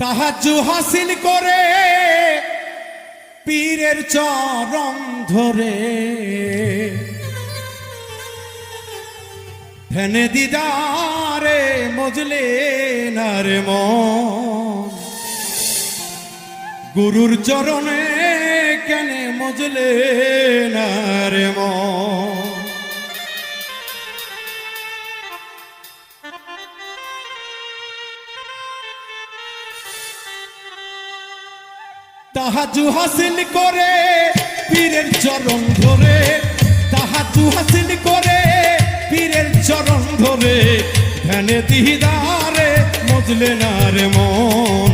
তাহাজু হাসিল করে পীরের চরণ ধরে। ফেনে দিদারে মজলে নারে গুরুর চরণে কেনে মজলে নারে মন। তাহাজু হাসিল করে পীরের চরণ ধরে। তাহাজু হাসিল করে পীরের চরণ ধরে। ধ্যানে দিদারে মজলে না রে মন।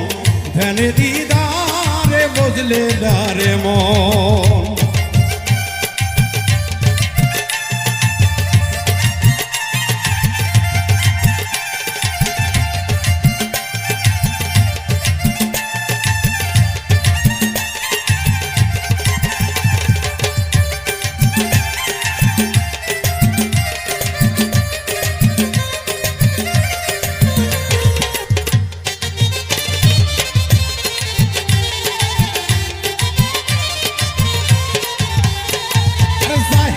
ধ্যানে দিদারে মজলে না রে মন।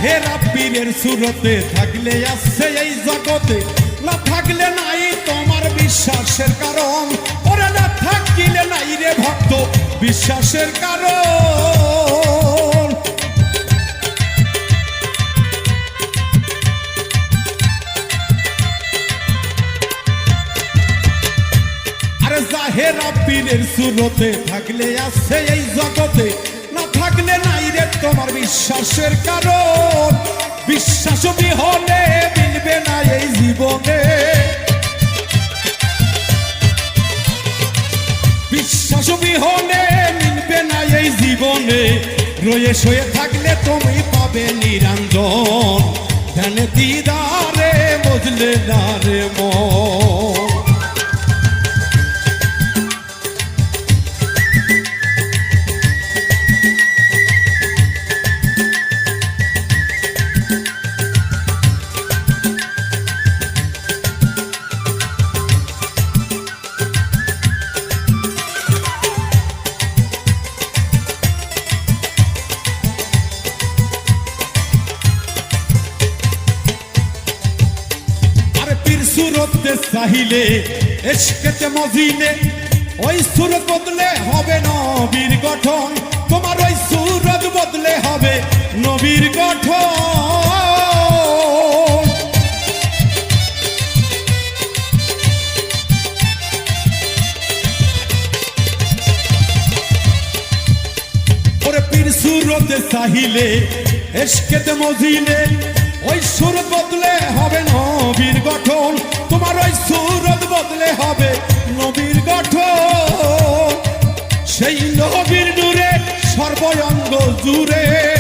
জাহেরা পীরের সুরতে থাকলে আসছে এই জগতে। না থাকলে নাই তোমার বিশ্বাসের কারণ। ওরা না থাকিলে নাই রে ভক্ত, বিশ্বাসের কারণ। আরে জাহেরা পীরের সুরতে থাকলে আছে এই জগতে। বিশ্বাসের কারণ, বিশ্বাস বিহনে মিলবে না এই জীবনে। বিশ্বাস বিহনে মিলবে না এই জীবনে। রয়ে শয়ে থাকলে তুমি পাবে নিরঞ্জন। ধ্যানে দিদারে বুঝলে না রে মন। সুরতে চাহিলে, এসকেতে মজিলে। ওই সুরত বদলে হবে নবীর গঠন, তোমার ওই সুরত বদলে হবে নবীর গঠন। ওরে সুরতে চাহিলে, এসকেতে মজিলে। ওই বদলে হবে নবীর গঠন। তোমার ওই বদলে হবে নবীর গঠন। সেই নবীর নূরে সর্বঙ্গ জুড়ে।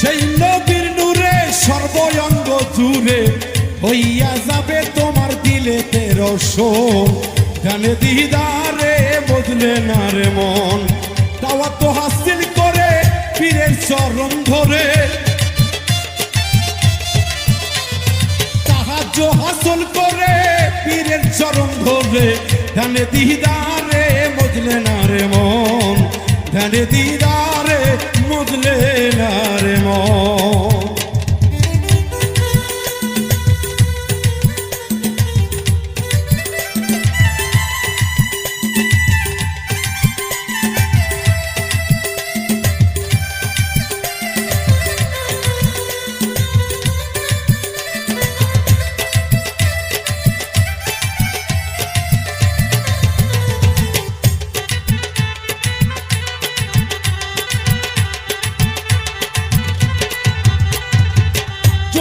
সেই নবীর নূরে সর্বঙ্গ জুড়ে। হইয়া যাবে তোমার দিলে রসন। জানে দিদারে, বদলে না রে মন। তাওয়া তো হাসিল পীরের চরণ ধরে। সাহায্য হাসল করে পীরের চরণ ধরে। ধ্যানে দিদারে, মজলে না রে মন। ধ্যানে দিদারে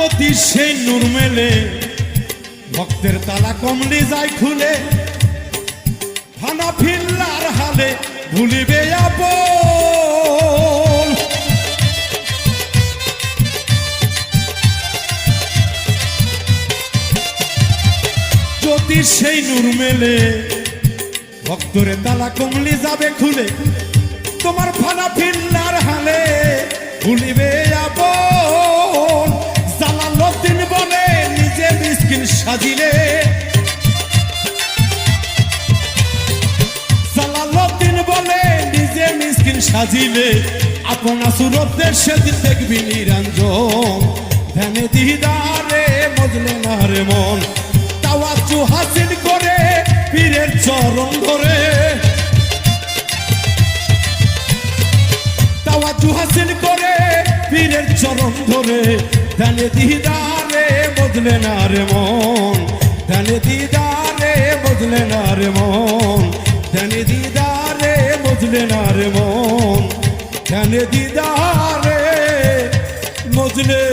যদি সেই নূর মেলে। ভক্তের তালা কমলি যায় খুলে। থানা ফিল্লার হালে ভুলিবে আপন। যদি সেই নূর মেলে। ভক্তরে তালা কমলি যাবে খুলে। তোমার ফানা ফিল্লার হালে ভুলিবে আপন। দিন সাজিলে। জালালউদ্দিন বলে, নিজে মিসকিন সাজিলে। আপনা আসুরতে সেদিন দেখবি নিরঞ্জন। ধ্যানে দিদারে, মজলে না রে মন। তাওয়াজু হাসিল করে, পীরের চরণ ধরে। তাওয়াজু হাসিল করে, পীরের চরণ ধরে। ধ্যানে দিদার বদলে না রে মন? ধ্যানে দিদারে বদলে না রে মন? ধ্যানে দিদারে বদলে না রে মন? ধ্যানে দিদারে বদলে